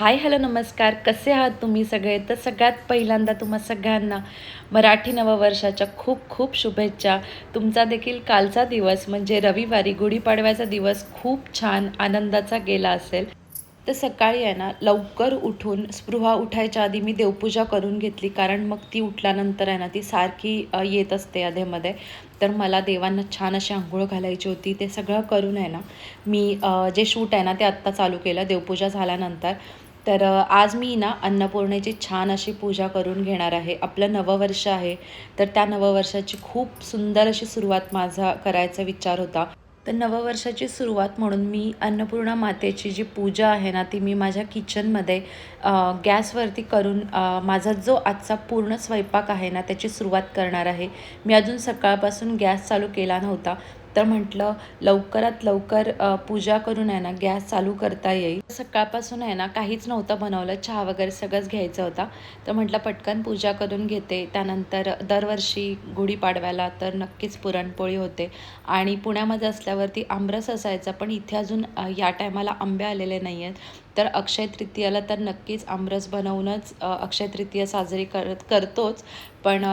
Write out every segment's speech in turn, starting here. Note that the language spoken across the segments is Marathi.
हाय हॅलो नमस्कार. कसे आहात तुम्ही सगळे? तर सगळ्यात पहिल्यांदा तुम्हा सगळ्यांना मराठी नववर्षाच्या खूप खूप शुभेच्छा. तुमचा देखील कालचा दिवस म्हणजे रविवारी गुढीपाडव्याचा दिवस खूप छान आनंदाचा गेला असेल. तर सकाळी आहे ना लवकर उठून स्पृहा उठायच्या आधी मी देवपूजा करून घेतली कारण मग ती उठल्यानंतर आहे ना ती सारखी येत असते अधेमध्ये तर मला देवांना छान अशी आंघोळ घालायची होती. ते सगळं करून आहे ना मी जे शूट आहे ना ते आत्ता चालू केलं देवपूजा झाल्यानंतर. तर आज मी ना अन्नपूर्णेची छान अशी पूजा करून घेणार आहे. आपलं नववर्ष आहे. तर त्या नववर्षाची खूप सुंदर अशी सुरुवात माझा करायचा विचार होता. तर नववर्षाची सुरुवात म्हणून मी अन्नपूर्णा मातेची जी पूजा आहे ना ती मी माझ्या किचनमध्ये गॅसवरती करून माझा जो आजचा पूर्ण स्वयंपाक आहे ना त्याची सुरुवात करणार आहे. मी अजून सकाळपासून गॅस चालू केला नव्हता. तर म्हटलं लवकरात लवकर पूजा करून आहे ना गॅस चालू करता येईल. सकाळपासून आहे ना काहीच नव्हतं बनवलं. चहा वगैरे सगळंच घ्यायचं होता. तर म्हटलं पटकन पूजा करून घेते. त्यानंतर दरवर्षी गुढीपाडव्याला तर नक्कीच पुरणपोळी होते. आणि पुण्यामध्ये असल्यावरती आमरस असायचा पण इथे अजून या टायमाला आंबे आलेले नाही आहेत तर अक्षय तृतीयाला तर नक्कीच आमरस बनवूनच अक्षय तृतीया साजरी करत करतोच. पण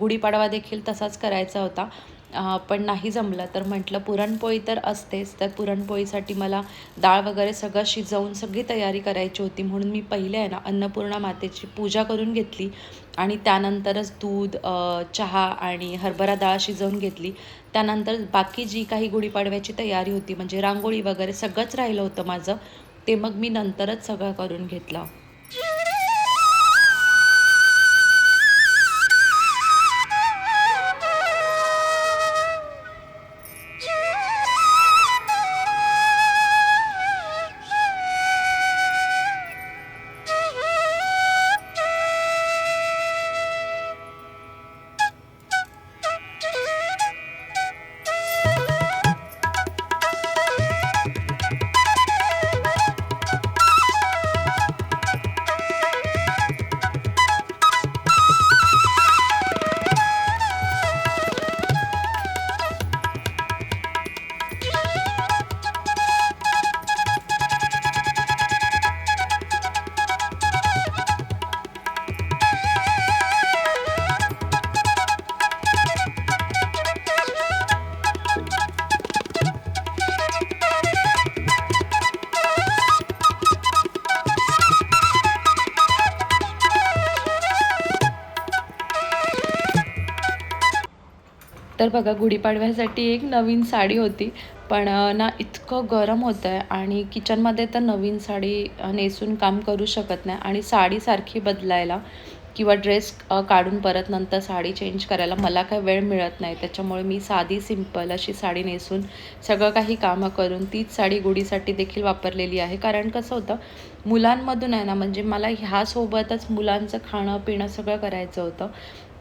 गुढीपाडवा देखील तसाच करायचा होता. पण नाही जमलं. तर म्हटलं पुरणपोळी तर असतेच. तर पुरणपोळीसाठी मला डाळ वगैरे सगळं शिजवून सगळी तयारी करायची होती. म्हणून मी पहिले आहे ना अन्नपूर्णा मातेची पूजा करून घेतली. आणि त्यानंतरच दूध चहा आणि हरभरा डाळ शिजवून घेतली. त्यानंतर बाकी जी काही गुढीपाडव्याची तयारी होती म्हणजे रांगोळी वगैरे सगळंच राहिलं होतं माझं ते मग मी नंतरच सगळं करून घेतलं. बघा गुढीपाडव्यासाठी एक नवीन साडी होती. पण ना इतकं गरम होतं आहे आणि किचनमध्ये तर नवीन साडी नेसून काम करू शकत नाही. आणि साडीसारखी बदलायला किंवा ड्रेस काढून परत नंतर साडी चेंज करायला मला काही वेळ मिळत नाही. त्याच्यामुळे मी साधी सिंपल अशी साडी नेसून सगळं काही कामं करून तीच साडी गुढीसाठी देखील वापरलेली आहे. कारण कसं होतं मुलांमधून आहे ना म्हणजे मला ह्यासोबतच मुलांचं खाणं पिणं सगळं करायचं होतं.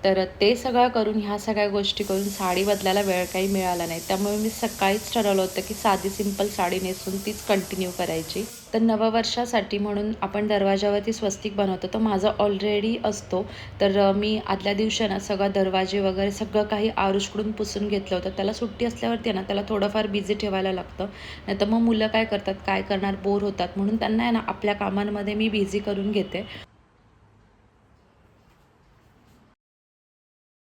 तर ते सगळं करून ह्या सगळ्या गोष्टी करून साडी बदलायला वेळ काही मिळाला नाही. त्यामुळे मी सकाळीच ठरवलं होतं की साधी सिंपल साडी नेसून तीच कंटिन्यू करायची. तर नववर्षासाठी म्हणून आपण दरवाजावरती स्वस्तिक बनवतो. तर माझा ऑलरेडी असतो. तर मी आदल्या दिवशी ना सगळं दरवाजे वगैरे सगळं काही आरुषकडून पुसून घेतलं होतं. त्याला सुट्टी असल्यावरती आहे ना त्याला थोडंफार बिझी ठेवायला लागतं. नाही तर मग मुलं काय करतात? काय करणार? बोर होतात. म्हणून त्यांना आहे ना आपल्या कामांमध्ये मी बिझी करून घेते.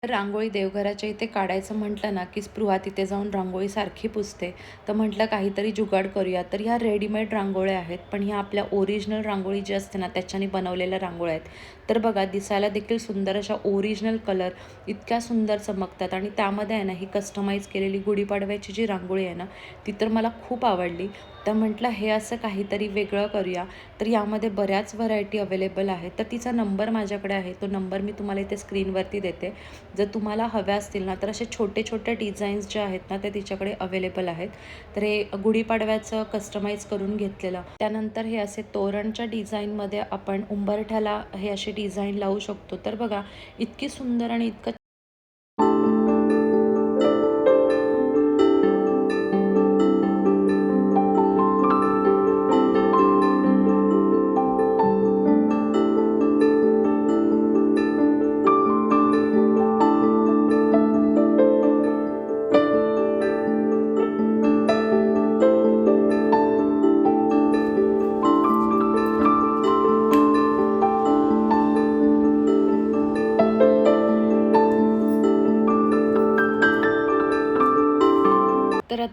रांगोळी देवघराच्या इथे काढायचं म्हटलं ना की स्पृहा तिथे जाऊन रांगोळी सारखी पुसते. तर म्हटलं काहीतरी जुगाड करूया. तर ह्या रेडीमेड रांगोळ्या आहेत पण ह्या आपल्या ओरिजिनल रांगोळी जी असते ना त्याच्याने बनवलेल्या रांगोळ्या आहेत. तर बघा दिसायला देखील सुंदर अशा ओरिजिनल कलर इतक्या सुंदर चमकतात. आणि त्यामध्ये आहे ना ही कस्टमाइज केलेली गुढीपाडव्याची जी रांगोळी आहे ना ती तर मला खूप आवडली. तर म्हटलं हे असं काहीतरी वेगळं करूया. तर यामध्ये बऱ्याच व्हरायटी अवेलेबल आहेत. तर तिचा नंबर माझ्याकडे आहे. तो नंबर मी तुम्हाला इथे स्क्रीनवरती देते. जर तुम्हाला हव्या असतील ना तर असे छोटे छोटे डिझाईन्स जे आहेत ना ते तिच्याकडे अवेलेबल आहेत. तर हे गुढीपाडव्याचं कस्टमाइज करून घेतलेलं. त्यानंतर हे असे तोरणच्या डिझाईनमध्ये आपण उंबरठ्याला हे असे डिझाईन लावू शकतो. तर बघा इतकी सुंदर आणि इतकं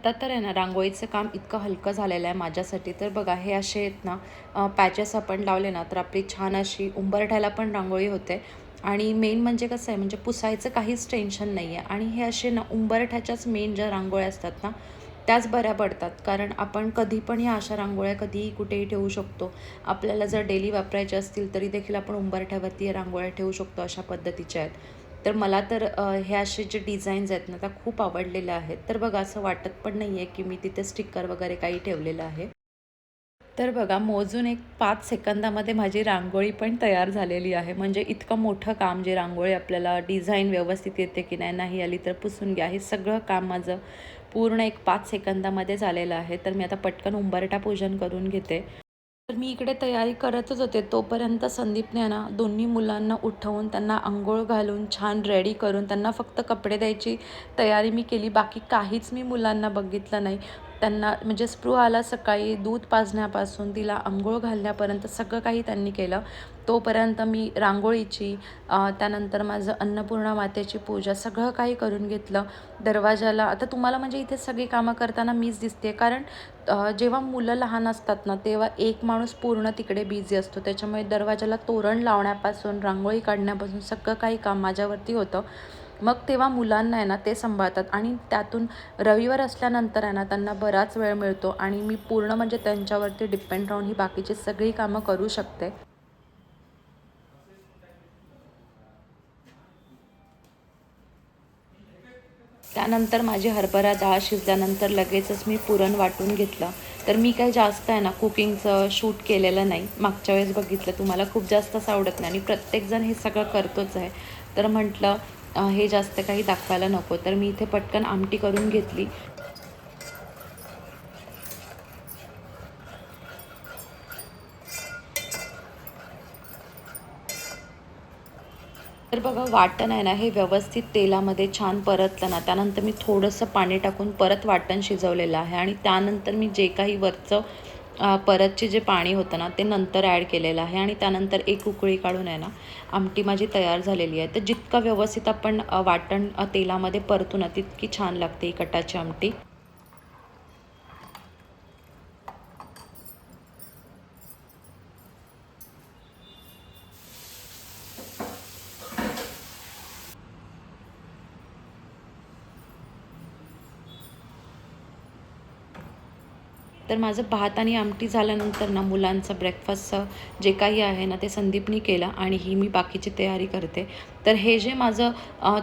तर तर आहे ना रांगोळीचं काम इतकं हलकं झालेलं आहे माझ्यासाठी. तर बघा हे असे आहेत ना पॅचेस आपण लावले ना तर आपली छान अशी उंबरठ्याला पण रांगोळी होते. आणि मेन म्हणजे कसं आहे म्हणजे पुसायचं काहीच टेन्शन नाही आहे आणि हे असे ना उंबरठ्याच्याच मेन ज्या रांगोळ्या असतात ना त्याच बऱ्या पडतात. कारण आपण कधी पण या अशा रांगोळ्या कधीही कुठेही ठेवू शकतो. आपल्याला जर डेली वापरायच्या असतील तरी देखील आपण उंबरठ्यावरती या रांगोळ्या ठेवू शकतो अशा पद्धतीच्या आहेत. तर मला तर हे असे जे डिझाईन्स आहेत ना त्या खूप आवडलेल्या आहेत. तर बघा असं वाटत पण नाही आहे की मी तिथे स्टिकर वगैरे काही ठेवलेलं आहे. तर बघा मोजून एक पाच सेकंदामध्ये माझी रांगोळी पण तयार झालेली आहे. म्हणजे इतकं मोठं काम जे रांगोळी आपल्याला डिझाईन व्यवस्थित येते की नाही नाही आली तर पुसून घ्या. हे सगळं काम माझं पूर्ण एक पाच सेकंदामध्ये झालेलं आहे. तर मी आता पटकन उंबरटा पूजन करून घेते. तर मी इकडे तयारी करतच होते. तोपर्यंत संदीपने ना दोन्ही मुलांना उठवून त्यांना आंघोळ घालून छान रेडी करून त्यांना फक्त कपडे द्यायची तयारी मी केली. बाकी काहीच मी मुलांना बघितलं नाही. त्यांना म्हणजे स्पृहाला सकाळी दूध पाजण्यापासून तिला आंघोळ घालण्यापर्यंत सगळं काही त्यांनी केलं. तोपर्यंत मी रांगोळीची त्यानंतर माझं अन्नपूर्णा मातेची पूजा सगळं काही करून घेतलं. दरवाजाला आता तुम्हाला म्हणजे इथे सगळी कामं करताना मीच दिसते कारण जेव्हा मुलं लहान असतात ना तेव्हा एक माणूस पूर्ण तिकडे बिझी असतो. त्याच्यामुळे दरवाजाला तोरण लावण्यापासून रांगोळी काढण्यापासून सगळं काही काम माझ्यावरती होतं. मग तेव्हा मुलांना आहे ना ते सांभाळतात आणि त्यातून रविवार असल्यानंतर आहे ना त्यांना बराच वेळ मिळतो आणि मी पूर्ण म्हणजे त्यांच्यावरती डिपेंड राहून ही बाकीची सगळी कामं करू शकते. त्यानंतर माझी हरभरा डाळ शिजल्यानंतर लगेचच मी पुरण वाटून घेतलं. तर मी काही जास्त आहे ना कुकिंगचं शूट केलेलं नाही. मागच्या वेळेस बघितलं तुम्हाला खूप जास्त असं आवडत नाही आणि प्रत्येकजण हे सगळं करतोच आहे. तर म्हटलं हे जास्त काही दाखवायला नको. तर मी इथे पटकन आमटी करून घेतली. तर बघा वाटण आहे ना हे व्यवस्थित तेलामध्ये छान परतलं ना त्यानंतर मी थोडंसं पाणी टाकून परत वाटण शिजवलेलं आहे. आणि त्यानंतर मी जे काही वरचं परतचे जे पाणी होतं ना ते नंतर ॲड केलेलं आहे आणि त्यानंतर एक उकळी काढून आहे ना आमटी माझी तयार झालेली आहे. तर जितकं व्यवस्थित आपण वाटण तेलामध्ये परतू ना तितकी छान लागते ही कटाची आमटी. तर माझं भात आणि आमटी झाल्यानंतर ना मुलांचं ब्रेकफास्टचं जे काही आहे ना ते संदीपनी केलं आणि ही मी बाकीची तयारी करते. तर हे जे माझं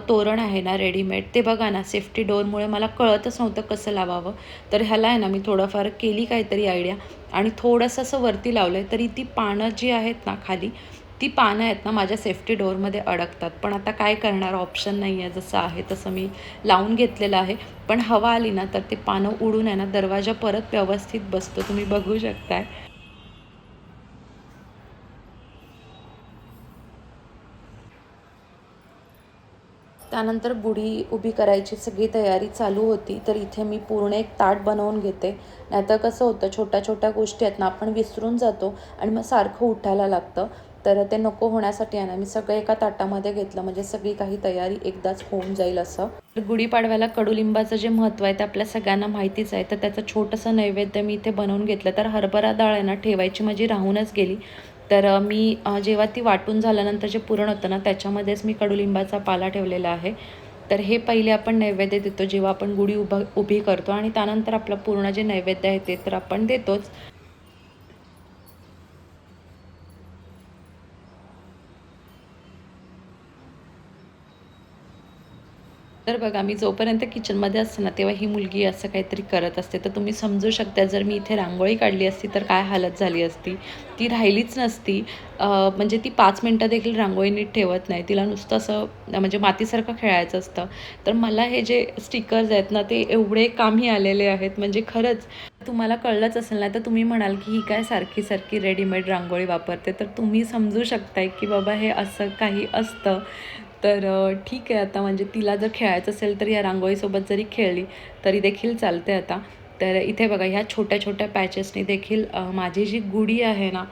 तोरण आहे ना रेडीमेड ते बघा ना सेफ्टी डोअरमुळे मला कळतच नव्हतं कसं लावावं. तर ह्याला आहे ना मी थोडंफार केली काहीतरी आयडिया आणि थोडंसं असं वरती लावलं आहे तरी ती पानं जी आहेत ना खाली ती पानं आहेत ना माझ्या सेफ्टी डोअरमध्ये अडकतात. पण आता काय करणार? ऑप्शन नाही आहे जसं आहे तसं मी लावून घेतलेलं आहे. पण हवा आली ना तर ती पानं उडून आहे ना दरवाजा परत व्यवस्थित बसतो. तुम्ही बघू शकताय. त्यानंतर गुढी उभी करायची सगळी तयारी चालू होती. तर इथे मी पूर्ण एक ताट बनवून घेते. नाहीतर कसं होतं छोट्या छोट्या गोष्टी आहेत ना आपण विसरून जातो आणि मग सारखं उठायला लागतं. तर ते नको होण्यासाठी आहे ना मी सगळं एका ताटामध्ये घेतलं. म्हणजे सगळी काही तयारी एकदाच होऊन जाईल असं. गुढीपाडव्याला कडुलिंबाचं जे महत्त्व आहे ते आपल्या सगळ्यांना माहितीच आहे. तर त्याचं छोटंसं नैवेद्य मी इथे बनवून घेतलं. तर हरभरा डाळ आहे ना ठेवायची माझी राहूनच गेली. तर मी जेव्हा ती वाटून झाल्यानंतर जे पुरण होतं ना त्याच्यामध्येच मी कडुलिंबाचा पाला ठेवलेला आहे. तर हे पहिले आपण नैवेद्य देतो जेव्हा आपण गुढी उभा उभी करतो. आणि त्यानंतर आपलं पूर्ण जे नैवेद्य आहे ते तर आपण देतोच. तर बघा मी जोपर्यंत किचनमध्ये असते ना तेव्हा ही मुलगी असं काहीतरी करत असते. तर तुम्ही समजू शकता जर मी इथे रांगोळी काढली असती तर काय हालत झाली असती? ती राहिलीच नसती. म्हणजे ती पाच मिनटं देखील रांगोळी नीट ठेवत नाही. तिला नुसतं असं म्हणजे मातीसारखं खेळायचं असतं. तर मला हे जे स्टिकर्स आहेत ना ते एवढे कामी आलेले आहेत. म्हणजे खरंच तुम्हाला कळलंच असेल ना तर तुम्ही म्हणाल की ही काय सारखी सारखी रेडीमेड रांगोळी वापरते. तर तुम्ही समजू शकताय की बाबा हे असं काही असतं. तर ठीक आहे आता म्हणजे तिला जर खेळायचं असेल तर या रांगोळीसोबत जरी खेळली तरी देखील चालते आता. तर इथे बघा ह्या छोट्या छोट्या पॅचेसनी देखील माझी जी गुढी आहे ना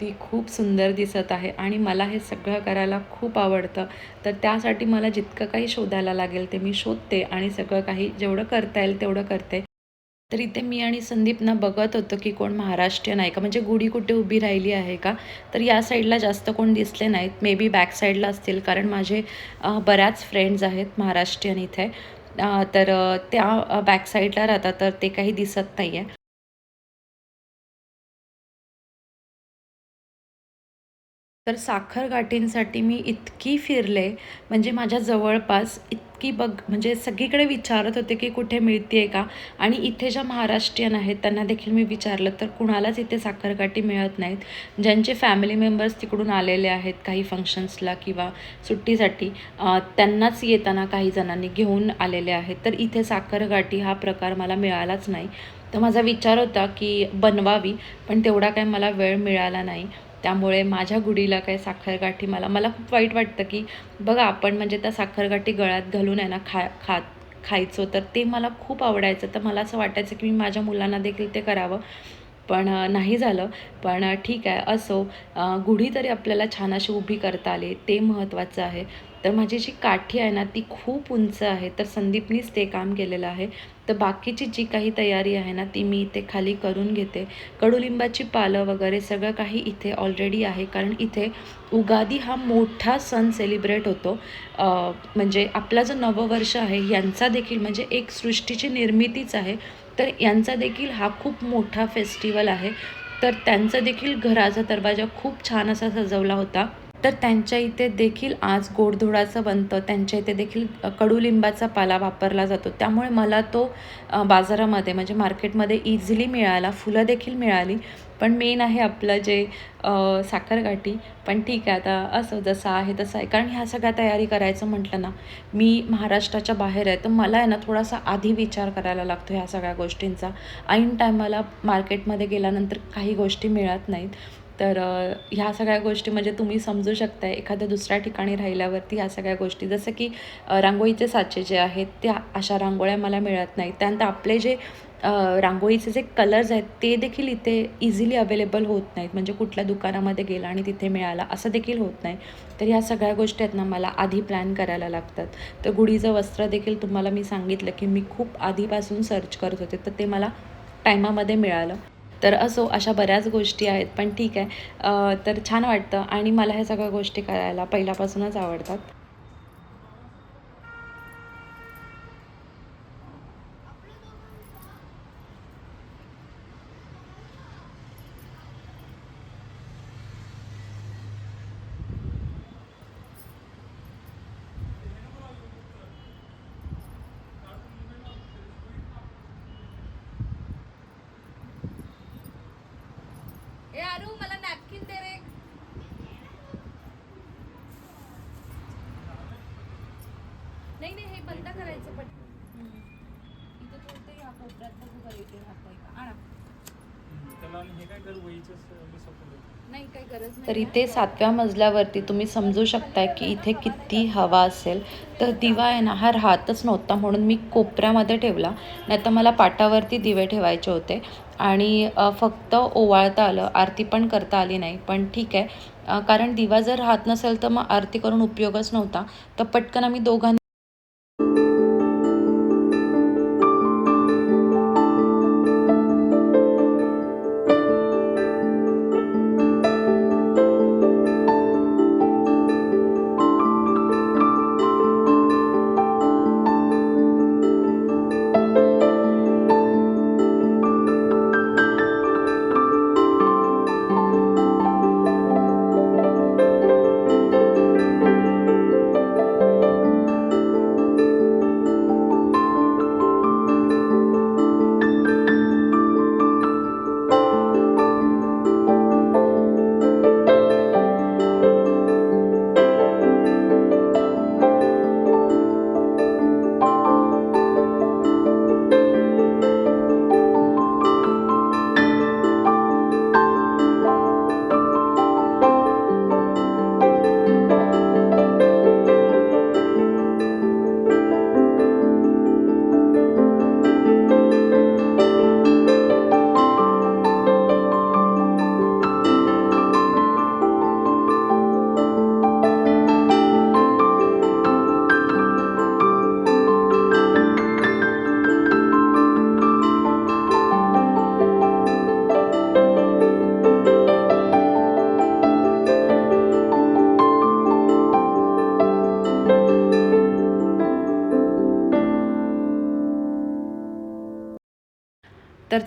ती खूप सुंदर दिसत आहे आणि मला हे सगळं करायला खूप आवडतं. तर त्यासाठी मला जितकं काही शोधायला लागेल ते मी शोधते आणि सगळं काही जेवढं करता येईल तेवढं करते. तर इथे मी आणि संदीपना बघत होतो की कोण महाराष्ट्रीयन आहे का? म्हणजे गुढी कुठे उभी राहिली आहे का? तर या साईडला जास्त कोण दिसले नाहीत. मे बी बॅक साईडला असतील कारण माझे बऱ्याच फ्रेंड्स आहेत महाराष्ट्रीयन इथे. तर त्या बॅक साईडला राहतात तर ते काही दिसत नाही आहे तर साखर गाठींसाठी मी इतकी फिरले म्हणजे माझ्या जवळपास इतकी बघ म्हणजे सगळीकडे विचारत होते की कुठे मिळते आहे का? आणि इथे ज्या महाराष्ट्रीयन आहेत त्यांना देखील मी विचारलं तर कुणालाच इथे साखरगाठी मिळत नाहीत? ज्यांचे फॅमिली मेंबर्स तिकडून आलेले आहेत काही फंक्शन्सला किंवा सुट्टीसाठी त्यांनाच येताना काही जणांनी घेऊन आलेले आहेत. तर इथे साखरगाठी हा प्रकार मला मिळालाच नाही. तर माझा विचार होता की बनवावी पण तेवढा काय मला वेळ मिळाला नाही. त्यामुळे माझ्या गुढीला काय साखरगाठी मला मला खूप वाईट वाटतं की बघा आपण म्हणजे त्या साखरगाठी गळ्यात घालून आहे ना खा खात खायचो तर ते मला खूप आवडायचं. तर मला असं वाटायचं की मी माझ्या मुलांना देखील ते करावं. पण नाही झालं. पण ठीक आहे. असो गुढी तरी आपल्याला छान अशी उभी करता आली. ते महत्त्वाचं आहे. तर माझी जी काठी आहे ना ती खूप उंच आहे. तर संदीपनीच ते काम केलेलं आहे. तर बाकीची जी काही तयारी आहे ना ती मी इथे खाली करून घेते. कडुलिंबाची पालं वगैरे सगळं काही इथे ऑलरेडी आहे. कारण इथे उगादी हा मोठा सण सेलिब्रेट होतो. म्हणजे आपला जो नववर्ष आहे यांचा देखील म्हणजे एक सृष्टीची निर्मितीच आहे. तर यांचा देखील हा खूप मोठा फेस्टिवल आहे. तर त्यांचा देखील घराचा दरवाजा खूप छान असा सजवला होता. तर त्यांच्या इथे देखील आज गोडधोडाचं बनतं. त्यांच्या इथे देखील कडुलिंबाचा पाला वापरला जातो. त्यामुळे मला तो बाजारामध्ये म्हणजे मार्केटमध्ये इझिली मिळाला फुलं देखील मिळाली. पण मेन आहे आपलं जे साखरगाठी. पण ठीक आहे आता असं जसं आहे तसं आहे. कारण ह्या सगळ्या तयारी करायचं म्हटलं ना मी महाराष्ट्राच्या बाहेर आहे. तर मला आहे ना थोडासा आधी विचार करायला लागतो ह्या सगळ्या गोष्टींचा. ऐन टायमाला मार्केटमध्ये गेल्यानंतर काही गोष्टी मिळत नाहीत. तर ह्या सगळ्या गोष्टी म्हणजे तुम्ही समजू शकताय एखाद्या दुसऱ्या ठिकाणी राहिल्यावरती ह्या सगळ्या गोष्टी. जसं की रांगोळीचे साचे जे आहेत त्या अशा रांगोळ्या मला मिळत नाहीत. त्यानंतर आपले जे रांगोळीचे जे कलर्स आहेत ते देखील इथे इझिली अवेलेबल होत नाहीत. म्हणजे कुठल्या दुकानामध्ये गेला आणि तिथे मिळाला असं देखील होत नाही. तर ह्या सगळ्या गोष्टी आहेत ना मला आधी प्लॅन करायला लागतात. तर गुढीचं वस्त्र देखील तुम्हाला मी सांगितलं की मी खूप आधीपासून सर्च करत होते. तर ते मला टायमामध्ये मिळालं. तर असो अशा बऱ्याच गोष्टी आहेत पण ठीक आहे. तर छान वाटतं आणि मला ह्या सगळ्या गोष्टी करायला पहिल्यापासूनच आवडतात. ए मला नॅपकिन दे रे. नाही नाही हे बंद करायचं पण इथं तू ते या कोपऱ्यात बघू बरं इथे राहतंय तर इथे सातव्या मजल्यावरती तुम्ही समजू शकताय की इथे किती हवा असेल. तर दिवा आहे ना हा राहतच नव्हता म्हणून मी कोपऱ्यामध्ये ठेवला. नाही तर मला पाटावरती दिवे ठेवायचे होते. आणि अ, फक्त ओवाळता आलं. आरती पण करता आली नाही. पण ठीक आहे. कारण दिवा जर राहत नसेल तर मग आरती करून उपयोगच नव्हता. तर पटकन आम्ही दोघांनी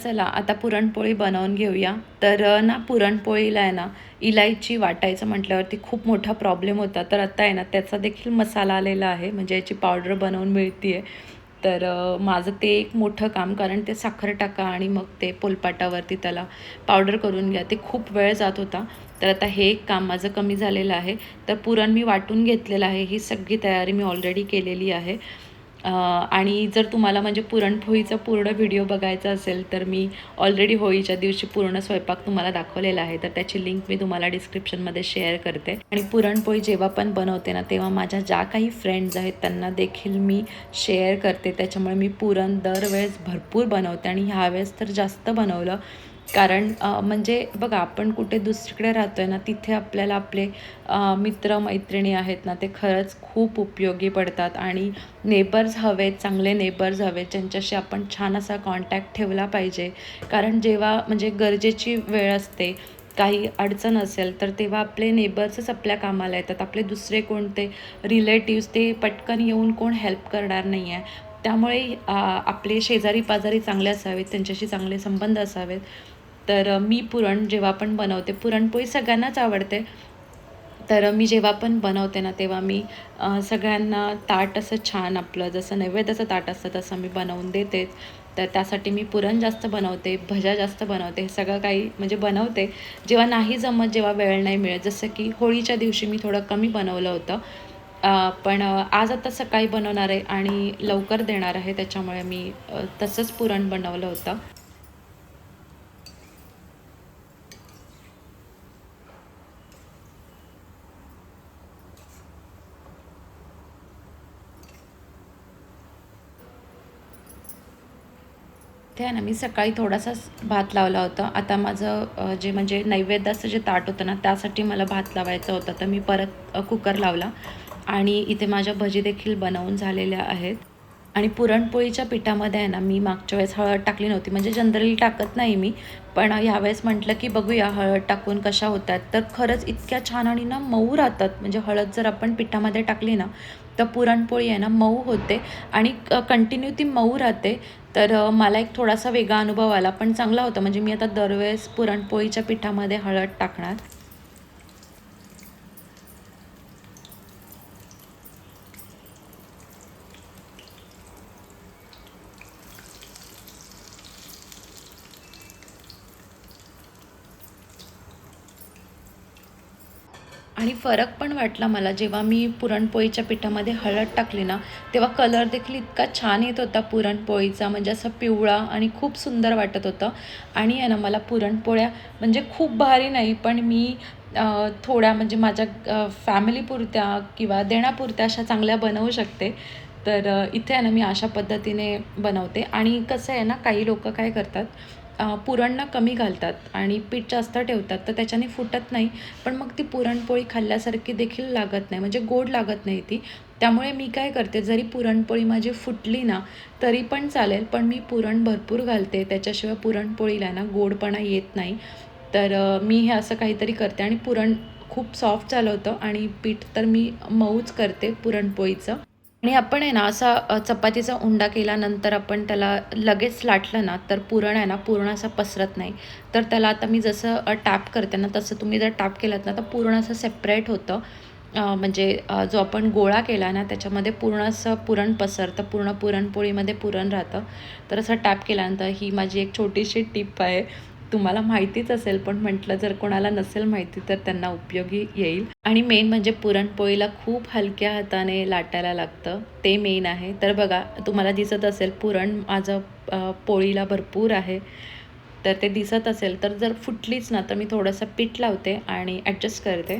चला आता पुरणपोळी बनवून घेऊया. तर ना पुरणपोळीला आहे ना इलायची वाटायचं म्हटल्यावरती खूप मोठा प्रॉब्लेम होता. तर आता आहे ना त्याचा देखील मसाला आलेला आहे. म्हणजे याची पावडर बनवून मिळते आहे तर माझं ते एक मोठं काम कारण ते साखर टाका आणि मग ते पोलपाटावरती त्याला पावडर करून घ्या. ते खूप वेळ जात होता. तर आता हे एक काम माझं कमी झालेलं आहे. तर पुरण मी वाटून घेतलेलं आहे. ही सगळी तयारी मी ऑलरेडी केलेली आहे. आणि जर तुम्हाला म्हणजे पुरणपोळीचा पूर्ण व्हिडिओ बघायचा असेल तर मी ऑलरेडी होळीच्या दिवशी पूर्ण स्वयंपाक तुम्हाला दाखवलेला आहे. तर त्याची लिंक मी तुम्हाला डिस्क्रिप्शनमध्ये शेअर करते. आणि पुरणपोळी जेव्हा पण बनवते ना तेव्हा माझ्या ज्या काही फ्रेंड्स आहेत त्यांना देखील मी शेअर करते. त्याच्यामुळे मी पुरण दरवेळेस भरपूर बनवते. आणि ह्यावेळेस तर जास्त बनवलं कारण म्हणजे बघा आपण कुठे दुसरीकडे राहतोय ना तिथे आपल्याला आपले मित्रमैत्रिणी मित्र मैत्रिणी आहेत ना ते खरंच खूप उपयोगी पडतात. आणि नेबर्स हवेत चांगले नेबर्स हवेत ज्यांच्याशी आपण छान असा कॉन्टॅक्ट ठेवला पाहिजे. कारण जेव्हा म्हणजे गरजेची वेळ असते काही अडचण असेल तर तेव्हा आपले नेबर्सच आपल्या कामाला येतात. आपले दुसरे कोणते रिलेटिव्स ते पटकन येऊन कोण हेल्प करणार नाही आहे त्यामुळे आपले शेजारी पाजारी चांगले असावेत त्यांच्याशी चांगले संबंध असावेत. तर मी पुरण जेव्हा पण बनवते पुरणपोळी सगळ्यांनाच आवडते. तर मी जेव्हा पण बनवते ना तेव्हा मी सगळ्यांना ताट असं छान आपलं जसं नैवेद्याचं ताट असतं तसं मी बनवून देतेच तर त्यासाठी मी पुरण जास्त बनवते भजा जास्त बनवते हे सगळं काही म्हणजे बनवते. जेव्हा नाही जमत जेव्हा वेळ नाही मिळत. जसं की होळीच्या दिवशी मी थोडं कमी बनवलं होतं. पण आज आता सकाळी बनवणार आहे आणि लवकर देणार आहे त्याच्यामुळे मी तसंच पुरण बनवलं होतं. ते आहे ना मी सकाळी थोडासाच भात लावला होता. आता माझं जे म्हणजे नैवेद्याचं जे ताट होतं ना त्यासाठी मला भात लावायचं होता. तर मी परत कुकर लावला आणि इथे माझ्या भजी देखील बनवून झालेल्या आहेत. आणि पुरणपोळीच्या पिठामध्ये आहे ना मी मागच्या वेळेस हळद टाकली नव्हती. म्हणजे जनरली टाकत नाही मी पण ह्यावेळेस म्हटलं की बघूया हळद टाकून कशा होतात. तर खरंच इतक्या छान आणि ना मऊ राहतात. म्हणजे हळद जर आपण पिठामध्ये टाकली ना तर पुरणपोळी आहे ना मऊ होते आणि कंटिन्यू ती मऊ राहते. तर मला एक थोडासा वेगळा अनुभव आला पण चांगला होता. म्हणजे मी आता दरवेळेस पुरणपोळीच्या पिठामध्ये हळद टाकणार. आणि फरक पण वाटला मला. जेव्हा मी पुरणपोळीच्या पिठामध्ये हळद टाकली ना तेव्हा कलर देखील इतका छान येत होता पुरणपोळीचा. म्हणजे असा पिवळा आणि खूप सुंदर वाटत होतं. आणि आहे ना मला पुरणपोळ्या म्हणजे खूप भारी नाही पण मी थोड्या म्हणजे माझ्या फॅमिलीपुरत्या किंवा देण्यापुरत्या अशा चांगल्या बनवू शकते. तर इथे आहे ना मी अशा पद्धतीने बनवते. आणि कसं आहे ना काही लोक काय करतात अ, कमी घालतात आणि पीठ जास्त ठेवतात तर त्याच्याने फुटत नाही. पण मग ती पुरणपोळी खाल्ल्यासारखी देखील लागत नाही म्हणजे गोड लागत नाही ती. त्यामुळे मी काय करते जरी पुरणपोळी माझी फुटली ना तरी पण चालेल. पण मी पुरण भरपूर घालते. त्याच्याशिवाय पुरणपोळीला ना गोडपणा येत नाही. तर मी हे असं काहीतरी करते. आणि पुरण खूप सॉफ्ट झालं होतं आणि पीठ तर मी मऊच करते पुरणपोळीचं. आणि आपण आहे ना असा चपातीचा उंडा केल्यानंतर आपण त्याला लगेच लाटलं ना तर पुरण आहे ना पूर्ण असं पसरत नाही. तर त्याला आता मी जसं टॅप करते ना तसं तुम्ही जर टॅप केलात ना तर पूर्ण असं सेपरेट होतं. म्हणजे जो आपण गोळा केला ना त्याच्यामध्ये पूर्ण असं पुरण पसरतं. पूर्ण पुरणपोळीमध्ये पुरण राहतं. तर असं टॅप केल्यानंतर ही माझी एक छोटीशी टिप आहे. तुम्हाला माहितीच असेल पण म्हटलं जर कोणाला नसेल माहिती तर त्यांना उपयोगी येईल. आणि मेन म्हणजे पुरणपोळीला खूप हलक्या हाताने लाटायला लागतं. ते मेन आहे. तर बघा तुम्हाला दिसत असेल पुरण माझं पोळीला भरपूर आहे. तर ते दिसत असेल तर जर फुटलीच ना तर मी थोडंसं पीठ लावते आणि ॲडजस्ट करते.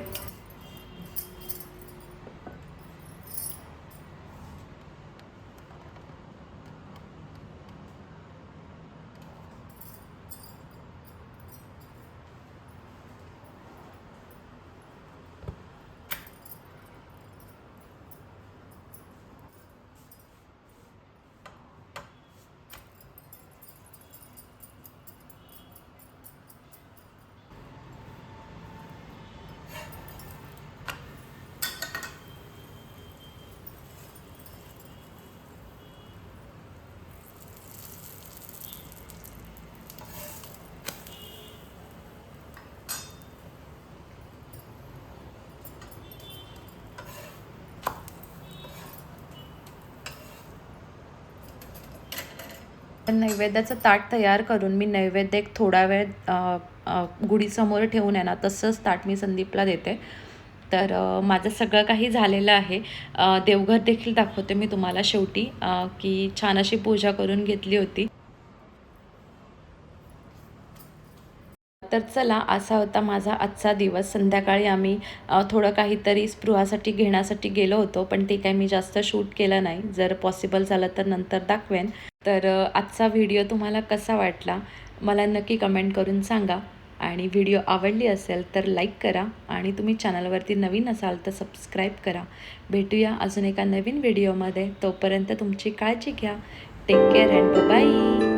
नैवेद्याचं ताट तयार करून मी नैवेद्य एक थोडा वेळ गुढीसमोर ठेवून आहे ना तसंच ताट मी संदीपला देते. तर माझं सगळं काही झालेलं आहे. देवघर देखील दाखवते मी तुम्हाला शेवटी की छान अशी पूजा करून घेतली होती. तर चला असा होता माझा आजचा दिवस. संध्याकाळी आम्ही थोडं काहीतरी स्पृहासाठी घेण्यासाठी गेलो होतो पण ते काही मी जास्त शूट केलं नाही. जर पॉसिबल झालं तर नंतर दाखवेन. तर आजचा व्हिडिओ तुम्हाला कसा वाटला? मला नक्की कमेंट करून सांगा. आणि व्हिडिओ आवडली असेल तर लाईक करा आणि तुम्ही चॅनलवरती नवीन असाल तर सबस्क्राईब करा. भेटूया अजून एका नवीन व्हिडिओमध्ये. तोपर्यंत तुमची काळजी घ्या. Take care and bye